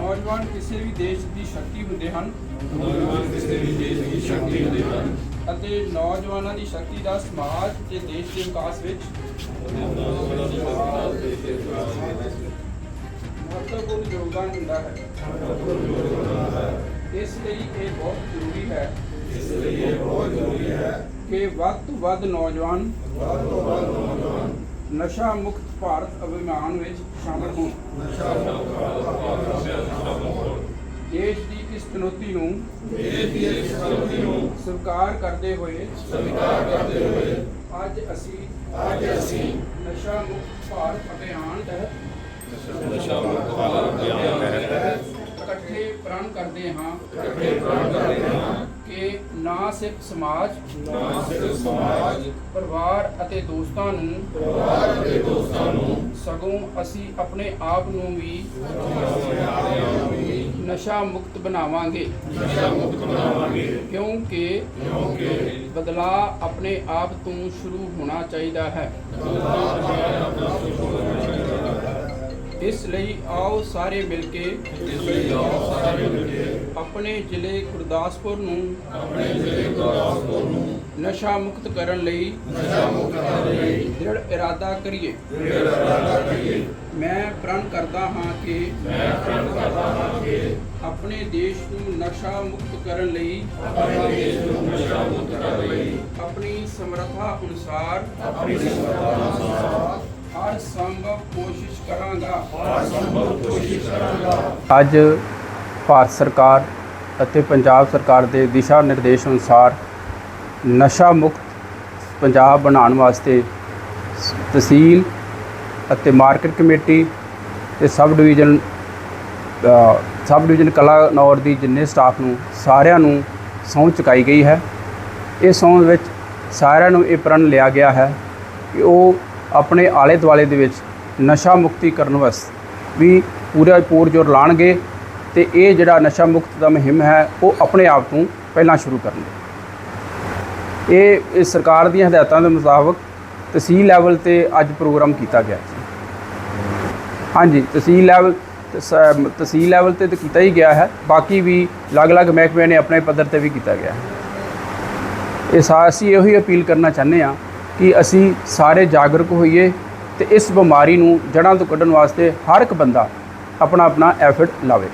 ਕਿਸੇ ਵੀ ਦੇਸ਼ ਦੀ ਸ਼ਕਤੀ ਹੁੰਦੇ ਹਨ। ਨੌਜਵਾਨ ਕਿਸੇ ਵੀ ਦੇਸ਼ ਦੀ ਸ਼ਕਤੀ ਹੁੰਦੇ ਹਨ। ਅਤੇ ਨੌਜਵਾਨਾਂ ਦੀ ਸ਼ਕਤੀ ਦਾ ਸਮਾਜ ਤੇ ਦੇਸ਼ ਦੇ ਵਿਕਾਸ ਵਿੱਚ ਮਹੱਤਵਪੂਰਨ ਯੋਗਦਾਨ ਹੁੰਦਾ ਹੈ। ਇਸ ਲਈ ਇਹ ਬਹੁਤ ਜ਼ਰੂਰੀ ਹੈ। ਇਸ ਲਈ ਇਹ ਬਹੁਤ ਜ਼ਰੂਰੀ ਹੈ ਕਿ ਵੱਧ ਤੋਂ ਵੱਧ ਨੌਜਵਾਨ ਵੱਧ ਤੋਂ ਵੱਧ ਨੌਜਵਾਨ ਨਸ਼ਾ ਮੁਕਤ ਭਾਰਤ ਅਭਿਆਨ ਵਿੱਚ ਸ਼ਾਮਲ ਹੋਣ। ਨਸ਼ਾ ਮੁਕਤ ਚੁਣੌਤੀ ਨੂੰ। ਦੇਸ਼ ਦੀ ਇਸ ਚੁਣੌਤੀ ਨੂੰ ਸਵੀਕਾਰ ਕਰਦੇ ਹੋਏ। ਸਵੀਕਾਰ ਕਰਦੇ ਹੋਏ ਅੱਜ ਅਸੀਂ ਅੱਜ ਅਸੀਂ ਨਸ਼ਾ ਮੁਕਤ ਭਾਰਤ ਅਭਿਆਨ ਤਹਿਤ ਨਸ਼ਾ ਮੁਕਤ ਭਾਰਤ ਅਭਿਆਨ ਤਹਿਤ ਇਕੱਠੇ ਪ੍ਰਣ ਕਰਦੇ ਹਾਂ ਇਕੱਠੇ ਪ੍ਰਣ ਕਰਦੇ ਹਾਂ। ਕਿ ਨਾ ਸਿਰਫ ਸਮਾਜ ਨਾ ਸਿਰਫ ਸਮਾਜ ਪਰਿਵਾਰ ਅਤੇ ਦੋਸਤਾਂ ਨੂੰ ਪਰਿਵਾਰ ਅਤੇ ਦੋਸਤਾਂ ਨੂੰ ਸਗੋਂ ਅਸੀਂ ਆਪਣੇ ਆਪ ਨੂੰ ਵੀ ਆਪਣੇ ਆਪ ਨਸ਼ਾ ਮੁਕਤ ਬਣਾਵਾਂਗੇ। ਨਸ਼ਾ ਮੁਕਤ ਬਣਾਵਾਂਗੇ। ਕਿਉਂਕਿ ਕਿਉਂਕਿ ਬਦਲਾਅ ਆਪਣੇ ਆਪ ਤੋਂ ਸ਼ੁਰੂ ਹੋਣਾ ਚਾਹੀਦਾ ਹੈ। ਇਸ ਲਈ ਆਓ ਸਾਰੇ ਮਿਲ ਕੇ ਇਸ ਲਈ ਆਓ ਸਾਰੇ ਮਿਲ ਕੇ ਆਪਣੇ ਜ਼ਿਲ੍ਹੇ ਗੁਰਦਾਸਪੁਰ ਨੂੰ ਆਪਣੇ ਜ਼ਿਲ੍ਹੇ ਗੁਰਦਾਸਪੁਰ ਨੂੰ ਨਸ਼ਾ ਮੁਕਤ ਕਰਨ ਲਈ ਨਸ਼ਾ ਮੁਕਤ ਕਰਨ ਲਈ ਦ੍ਰਿੜ ਇਰਾਦਾ ਕਰੀਏ। ਦ੍ਰਿੜ ਇਰਾਦਾ ਕਰੀਏ। ਮੈਂ ਪ੍ਰਣ ਕਰਦਾ ਹਾਂ ਕਿ ਮੈਂ ਪ੍ਰਣ ਕਰਦਾ ਹਾਂ ਕਿ ਆਪਣੇ ਦੇਸ਼ ਨੂੰ ਨਸ਼ਾ ਮੁਕਤ ਕਰਨ ਲਈ ਆਪਣੇ ਦੇਸ਼ ਨੂੰ ਨਸ਼ਾ ਮੁਕਤ ਕਰਨ ਲਈ ਆਪਣੀ ਸਮਰੱਥਾ ਅਨੁਸਾਰ ਆਪਣੀ ਸਮਰੱਥਾ ਅਨੁਸਾਰ ਕੋਸ਼ਿਸ਼ ਕਰਾਂਗਾ। ਹਰ ਸੰਭਵ ਕੋਸ਼ਿਸ਼ ਕਰਾਂਗਾ ਅੱਜ ਭਾਰਤ ਸਰਕਾਰ ਅਤੇ ਪੰਜਾਬ ਸਰਕਾਰ ਦੇ ਦਿਸ਼ਾ ਨਿਰਦੇਸ਼ ਅਨੁਸਾਰ ਨਸ਼ਾ ਮੁਕਤ ਪੰਜਾਬ ਬਣਾਉਣ ਵਾਸਤੇ ਤਹਿਸੀਲ ਅਤੇ ਮਾਰਕੀਟ ਕਮੇਟੀ ਤੇ sub division sub division Kalanaur ਦੀ ਜਿੰਨੇ ਸਟਾਫ ਨੂੰ ਸਾਰਿਆਂ ਨੂੰ ਸਹੁੰ ਚੁਕਾਈ ਗਈ ਹੈ। ਇਹ ਸਹੁੰ ਵਿੱਚ ਸਾਰਿਆਂ ਨੂੰ ਇਹ ਪ੍ਰਣ ਲਿਆ ਗਿਆ ਹੈ ਕਿ ਉਹ ਆਪਣੇ ਆਲੇ ਦੁਆਲੇ ਦੇ ਵਿੱਚ ਨਸ਼ਾ ਮੁਕਤੀ ਕਰਨ ਵਾਸਤੇ ਵੀ ਪੂਰਾ ਪੂਰ ਜੋਰ ਲਾਣਗੇ ਤੇ ਇਹ ਜਿਹੜਾ ਨਸ਼ਾ ਮੁਕਤ ਦਾ ਮੁਹਿੰਮ ਹੈ, ਉਹ ਆਪਣੇ ਆਪ ਤੋਂ ਪਹਿਲਾਂ ਸ਼ੁਰੂ ਕਰਨਗੇ ਇਹ ਇਹ ਸਰਕਾਰ ਦੀਆਂ ਹਦਾਇਤਾਂ ਦੇ ਮੁਤਾਬਕ ਤਹਿਸੀਲ ਲੈਵਲ ਤੇ ਅੱਜ ਪ੍ਰੋਗਰਾਮ ਕੀਤਾ ਗਿਆ ਸੀ ਹਾਂਜੀ, ਤਹਿਸੀਲ ਲੈਵਲ ਤਹਿਸੀਲ ਲੈਵਲ ਤੇ ਤਾਂ ਕੀਤਾ ਹੀ ਗਿਆ ਹੈ, ਬਾਕੀ ਵੀ ਅਲੱਗ-ਅਲੱਗ ਮਹਿਕਮਿਆਂ ਨੇ ਆਪਣੇ ਪੱਧਰ ਤੇ ਵੀ ਕੀਤਾ ਗਿਆ ਹੈ। ਇਹ ਸਾ, ਅਸੀਂ ਇਹੋ ਹੀ ਅਪੀਲ ਕਰਨਾ ਚਾਹੁੰਦੇ ਹਾਂ ਕਿ ਅਸੀਂ ਸਾਰੇ ਜਾਗਰੂਕ ਹੋਈਏ ਤੇ ਇਸ ਬਿਮਾਰੀ ਨੂੰ ਜੜ੍ਹਾਂ ਤੋਂ ਕੱਢਣ ਵਾਸਤੇ ਹਰ ਇੱਕ ਬੰਦਾ ਆਪਣਾ ਆਪਣਾ ਐਫਰਟ ਲਾਵੇ।